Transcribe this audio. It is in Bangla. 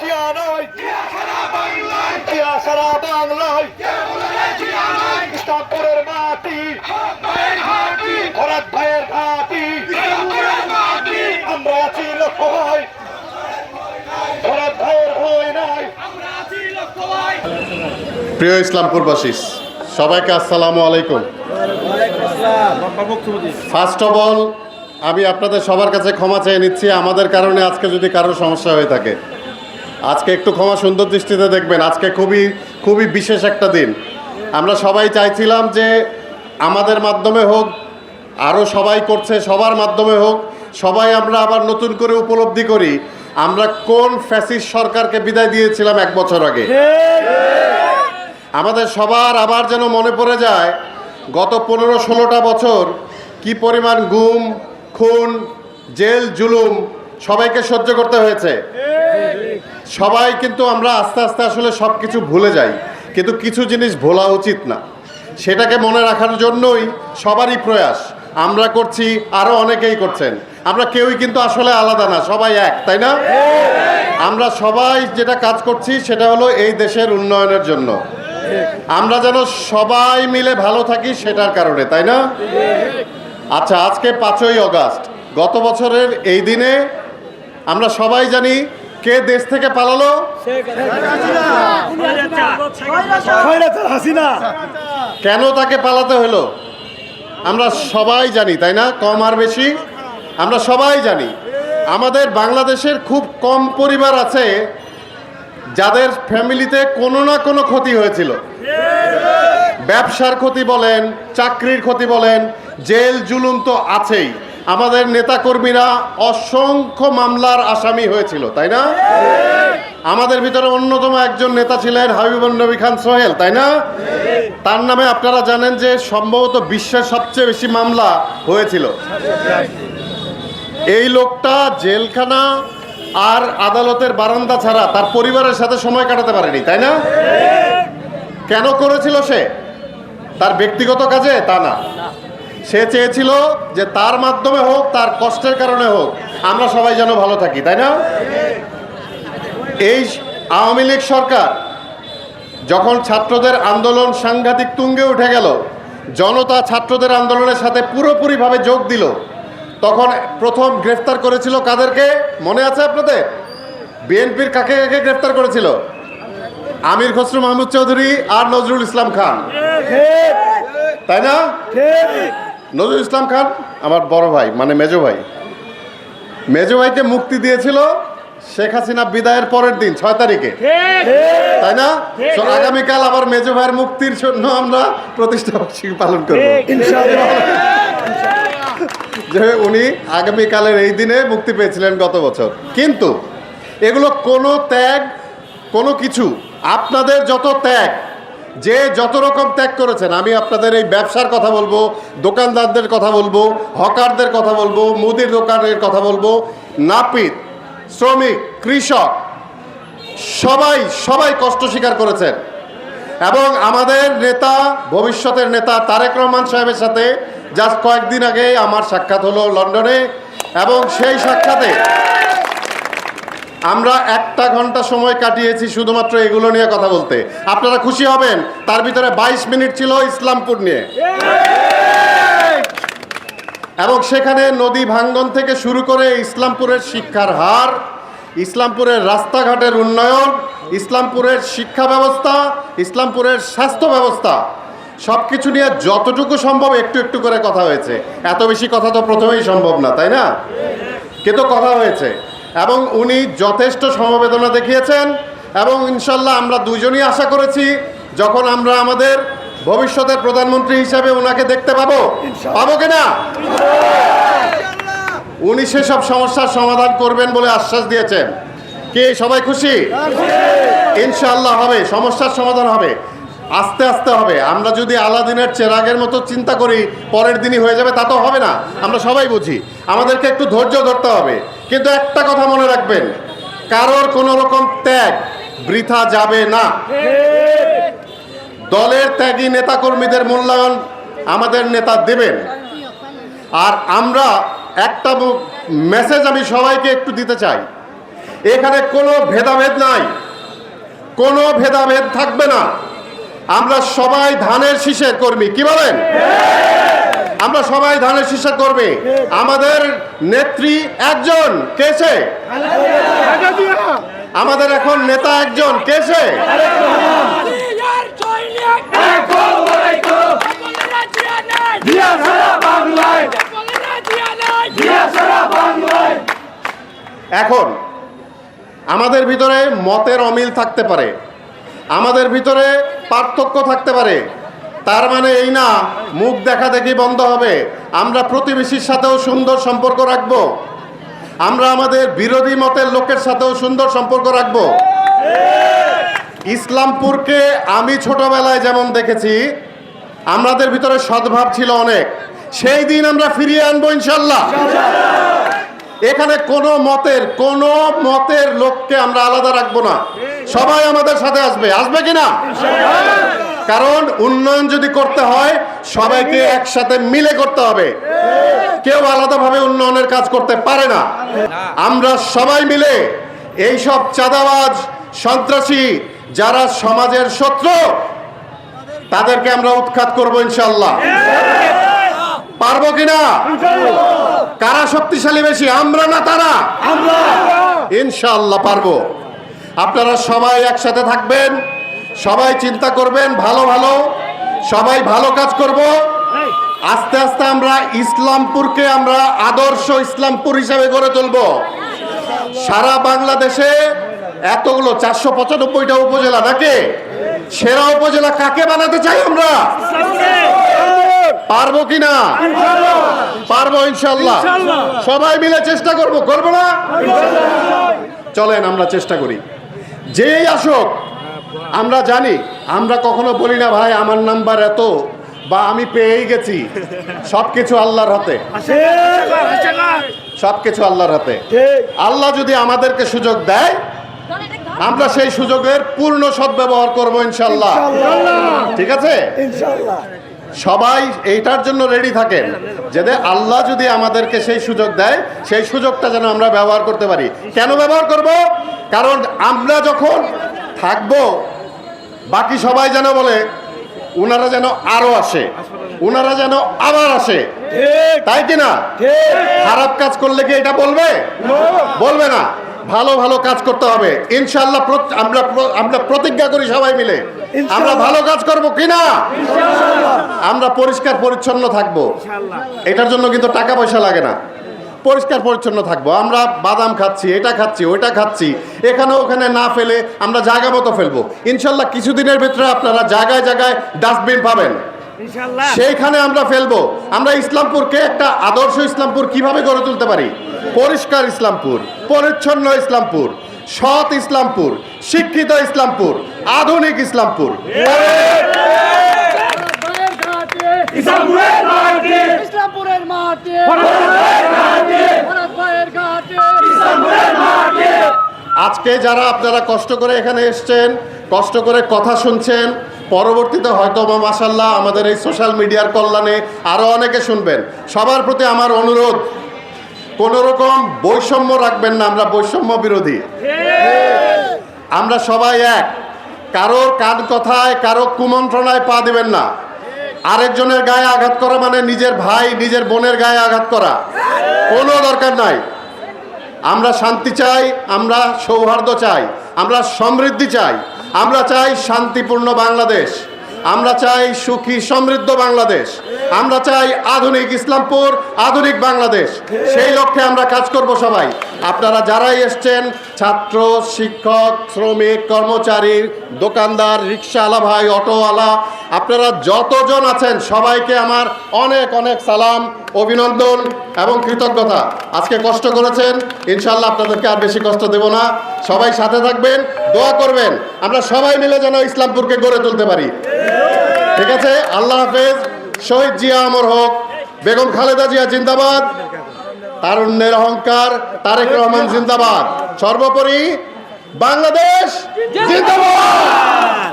জিয়া নয় জিয়া প্রিয় ইসলামপুরবাসী, সবাইকে আসসালামু আলাইকুম। ফার্স্ট অফ অল আমি আপনাদের সবার কাছে ক্ষমা চেয়ে নিচ্ছি। আমাদের কারণে আজকে যদি কারও সমস্যা হয়ে থাকে আজকে একটু ক্ষমা সুন্দর দৃষ্টিতে দেখবেন, আজকে খুবই খুবই বিশেষ একটা দিন। আমরা সবাই চাইছিলাম যে আমাদের মাধ্যমে হোক আরও সবাই করছে, সবার মাধ্যমে হোক, সবাই আমরা আবার নতুন করে উপলব্ধি করি। আমরা কোন ফ্যাসিস সরকারকে বিদায় দিয়েছিলাম এক বছর আগে? আমাদের সবার আবার যেন মনে পড়ে যায়, গত পনেরো ষোলোটা বছর কি পরিমাণ গুম, খুন, জেল, জুলুম সবাইকে সহ্য করতে হয়েছে। সবাই কিন্তু আমরা আস্তে আস্তে আসলে সব কিছু ভুলে যাই, কিন্তু কিছু জিনিস ভোলা উচিত না। সেটাকে মনে রাখার জন্যই সবারই প্রয়াস। আমরা করছি আরও অনেকেই করছেন। আমরা কেউই কিন্তু আসলে আলাদা না, সবাই এক, তাই না? আমরা সবাই যেটা কাজ করছি, সেটা হলো এই দেশের উন্নয়নের জন্য। আমরা যেন সবাই মিলে ভালো থাকি সেটার কারণে, তাই না? আচ্ছা আজকে পাঁচই অগাস্ট। গত বছরের এই দিনে আমরা সবাই জানি কে দেশ থেকে পালালো? হাসিনা। কেন তাকে পালাতে হলো? আমরা সবাই জানি তাই না? কম আর বেশি। আমরা সবাই জানি আমাদের বাংলাদেশের খুব কম পরিবার আছে যাদের ফ্যামিলিতে কোনো না কোনো ক্ষতি হয়েছিল। ব্যবসার ক্ষতি বলেন চাকরির ক্ষতি বলেন জেল জুলুম তো আছেই। আমাদের নেতাকর্মীরা অসংখ্য মামলার আসামি হয়েছিল, তাই না? আমাদের ভিতরে অন্যতম একজন নেতা ছিলেন হাবিবুর নবী খান সোহেল, তাই না? তার নামে আপনারা জানেন যে সম্ভবত বিশ্বের সবচেয়ে বেশি মামলা হয়েছিল। এই লোকটা জেলখানা আর আদালতের বারান্দা ছাড়া তার পরিবারের সাথে সময় কাটাতে পারেনি, তাই না? কেন করেছিল সে? তার ব্যক্তিগত কাজে? তা না। সে চেয়েছিল যে তার মাধ্যমে হোক, তার কষ্টের কারণে হোক, আমরা সবাই যেন ভালো থাকি, তাই না? এই আওয়ামী লীগ সরকার যখন ছাত্রদের আন্দোলন সাংঘাতিক তুঙ্গে উঠে গেল, জনতা ছাত্রদের আন্দোলনের সাথে পুরোপুরিভাবে যোগ দিল, তখন প্রথম গ্রেফতার করেছিল কাদেরকে? মনে আছে আপনাদের? বিএনপির কাকে কাকে গ্রেফতার করেছিল? আমির খসরু মাহমুদ চৌধুরী আর নজরুল ইসলাম খান। তাই না? নজরুল ইসলাম খান আমার বড় ভাই মানে মেজো ভাই। মেজো ভাইকে মুক্তি দিয়েছিল শেখ হাসিনা বিদায়ের পরের দিন ছয় তারিখে। তাই না? আগামীকাল আবার মেজো ভাইয়ের মুক্তির জন্য আমরা প্রতিষ্ঠা বার্ষিকী পালন করব। যে উনি আগামীকালের এই দিনে মুক্তি পেয়েছিলেন গত বছর। কিন্তু এগুলো কোনো ত্যাগ কোনো কিছু আপনাদের যত ত্যাগ যে যত রকম ত্যাগ করেছেন, আমি আপনাদের এই ব্যবসার কথা বলব, দোকানদারদের কথা বলব, হকারদের কথা বলব, মুদির দোকানের কথা বলব, নাপিত, শ্রমিক, কৃষক, সবাই সবাই কষ্ট স্বীকার করেছেন। এবং আমাদের নেতা, ভবিষ্যতের নেতা তারেক রহমান সাহেবের সাথে জাস্ট কয়েকদিন আগে আমার সাক্ষাৎ হলো লন্ডনে, এবং সেই সাক্ষাতে আমরা একটা ঘণ্টা সময় কাটিয়েছি শুধুমাত্র এগুলো নিয়ে কথা বলতে। আপনারা খুশি হবেন? তার ভিতরে বাইশ মিনিট ছিল ইসলামপুর নিয়ে। এবং সেখানে নদী ভাঙ্গন থেকে শুরু করে ইসলামপুরের শিক্ষার হার, ইসলামপুরের রাস্তাঘাটের উন্নয়ন, ইসলামপুরের শিক্ষা ব্যবস্থা, ইসলামপুরের স্বাস্থ্য ব্যবস্থা সব কিছু নিয়ে যতটুকু সম্ভব একটু একটু করে কথা হয়েছে। এত বেশি কথা তো প্রথমেই সম্ভব না, তাই না? কিন্তু কথা হয়েছে। এবং উনি যথেষ্ট সমবেদনা দেখিয়েছেন এবং ইনশাল্লাহ আমরা দুজনই আশা করেছি যখন আমরা আমাদের ভবিষ্যতের প্রধানমন্ত্রী হিসাবে ওনাকে দেখতে পাবো পাবো কিনা? উনি সেসব সমস্যার সমাধান করবেন বলে আশ্বাস দিয়েছেন। কে সবাই খুশি? ইনশাল্লাহ হবে সমস্যার সমাধান হবে আস্তে আস্তে হবে। আমরা যদি আলাদিনের চেরাগের মতো চিন্তা করি পরের দিনই হয়ে যাবে তা তো হবে না। আমরা সবাই বুঝি। আমাদেরকে একটু ধৈর্য ধরতে হবে। কিন্তু একটা কথা মনে রাখবেন, কারোর কোনো রকম ত্যাগ বৃথা যাবে না। দলের ত্যাগী নেতাকর্মীদের মূল্যায়ন আমাদের নেতা দেবেন। আর আমরা একটা মেসেজ আমি সবাইকে একটু দিতে চাই। এখানে কোনো ভেদাভেদ নাই। কোনো ভেদাভেদ থাকবে না। আমরা সবাই ধানের শীষের কর্মী, কি বলেন? আমরা সবাই ধানের শীষের করবে। আমাদের নেত্রী একজন কেছে আমাদের এখন নেতা একজন বাংলায় এখন, আমাদের ভিতরে মতের অমিল থাকতে পারে। আমাদের ভিতরে পার্থক্য থাকতে পারে। তার মানে এই না, মুখ দেখা দেখি বন্ধ হবে। আমরা প্রতিবেশীর সাথেও সুন্দর সম্পর্ক রাখব। আমরা আমাদের বিরোধী মতের লোকের সাথেও সুন্দর সম্পর্ক রাখব। ইসলামপুরকে আমি ছোটবেলায় যেমন দেখেছি, আমাদের ভিতরে সদ্ভাব ছিল অনেক। সেই দিন আমরা ফিরিয়ে আনব ইনশাল্লাহ। এখানে কোনো মতের কোনো মতের লোককে আমরা আলাদা রাখব না। সবাই আমাদের সাথে আসবে। আসবে কি না? কারণ উন্নয়ন যদি করতে হয় সবাইকে একসাথে মিলে করতে হবে। কেউ আলাদাভাবে উন্নয়নের কাজ করতে পারে না। আমরা সবাই মিলে এই সব চাঁদাবাজ সন্ত্রাসী যারা সমাজের শত্রু তাদেরকে আমরা উৎখাত করব ইনশাল্লাহ পারব কিনা? কারা শক্তিশালী বেশি? আমরা না তারা? ইনশাল্লাহ পারব। আপনারা সবাই একসাথে থাকবেন। সবাই চিন্তা করবেন, ভালো ভালো। সবাই ভালো কাজ করব। আস্তে আস্তে আমরা ইসলামপুরকে আমরা আদর্শ ইসলামপুর হিসাবে গড়ে তুলব। সারা বাংলাদেশে এতগুলো চারশো পঁচানব্বইটা উপজেলা নাকি? সেরা উপজেলা কাকে বানাতে চাই আমরা? পারব কিনা? পারব ইনশাল্লাহ। সবাই মিলে চেষ্টা করব, করব না? চলেন, আমরা চেষ্টা করি। যেই আসুক আমরা জানি আমরা কখনো বলি না ভাই আমার নাম্বার এত বা আমি পেয়েই গেছি। সব কিছু আল্লাহর হাতে। সব কিছু আল্লাহর হাতে। আল্লাহ যদি আমাদেরকে সুযোগ দেয় আমরা সেই সুযোগের পূর্ণ সদ্ব্যবহার করব ইনশাল্লাহ ঠিক আছে? সবাই এইটার জন্য রেডি থাকেন যাতে আল্লাহ যদি আমাদেরকে সেই সুযোগ দেয় সেই সুযোগটা যেন আমরা ব্যবহার করতে পারি। কেন ব্যবহার করব? কারণ আমরা যখন থাকব বাকি সবাই যেন বলে ওনারা যেন আরও আসে ওনারা যেন আবার আসে। তাই কি না? খারাপ কাজ করলে কি এটা বলবে? বলবে না। ভালো ভালো কাজ করতে হবে। ইনশাল্লাহ আমরা আমরা প্রতিজ্ঞা করি সবাই মিলে। আমরা ভালো কাজ করব কিনা আমরা পরিষ্কার পরিচ্ছন্ন থাকব। এটার জন্য কিন্তু টাকা পয়সা লাগে না। পরিষ্কার পরিচ্ছন্ন থাকব। আমরা বাদাম খাচ্ছি এটা খাচ্ছি ওইটা খাচ্ছি। এখানে ওখানে না ফেলে আমরা জায়গা মতো ফেলব। ইনশাল্লাহ কিছুদিনের ভিতরে আপনারা জায়গায় জায়গায় ডাস্টবিন পাবেন। সেইখানে আমরা ফেলব। আমরা ইসলামপুরকে একটা আদর্শ ইসলামপুর কীভাবে গড়ে তুলতে পারি? পরিষ্কার ইসলামপুর পরিচ্ছন্ন ইসলামপুর সৎ ইসলামপুর শিক্ষিত ইসলামপুর আধুনিক ইসলামপুর ইসলামপুরের মাটি ইসলামপুরের মাটি ভরত ভাইয়ের ঘাটে ইসলামপুরের মাটি আজকে যারা আপনারা কষ্ট করে এখানে এসছেন, কষ্ট করে কথা শুনছেন, পরবর্তীতে হয়তো বা মাসাল্লাহ আমাদের এই সোশ্যাল মিডিয়ার কল্যাণে আরও অনেকে শুনবেন। সবার প্রতি আমার অনুরোধ, কোনো রকম বৈষম্য রাখবেন না, আমরা বৈষম্য বিরোধী। আমরা সবাই এক। কারোর কান কথায় কারও কুমন্ত্রণায় পা দিবেন না। আরেকজনের গায়ে আঘাত করা মানে নিজের ভাই, নিজের বোনের গায়ে আঘাত করা। কোনো দরকার নাই। আমরা শান্তি চাই আমরা সৌহার্দ্য চাই আমরা সমৃদ্ধি চাই আমরা চাই শান্তিপূর্ণ বাংলাদেশ। আমরা চাই সুখী, সমৃদ্ধ বাংলাদেশ। আমরা চাই আধুনিক ইসলামপুর, আধুনিক বাংলাদেশ। সেই লক্ষ্যে আমরা কাজ করব সবাই। আপনারা যারাই এসছেন, ছাত্র, শিক্ষক, শ্রমিক, কর্মচারী, দোকানদার, রিক্সাওয়ালা ভাই, অটোওয়ালা, আপনারা যতজন আছেন, সবাইকে আমার অনেক অনেক সালাম, অভিনন্দন এবং কৃতজ্ঞতা। আজকে কষ্ট করেছেন ইনশাল্লাহ আপনাদেরকে আর বেশি কষ্ট দেব না। সবাই সাথে থাকবেন, দোয়া করবেন। আমরা সবাই মিলে যেন ইসলামপুরকে গড়ে তুলতে পারি। ঠিক আছে, আল্লাহ হাফেজ, শহীদ জিয়া আমর হোক, বেগম খালেদা জিয়া জিন্দাবাদ, তারুণ্যের অহংকার, তারেক রহমান জিন্দাবাদ। সর্বোপরি বাংলাদেশ জিন্দাবাদ।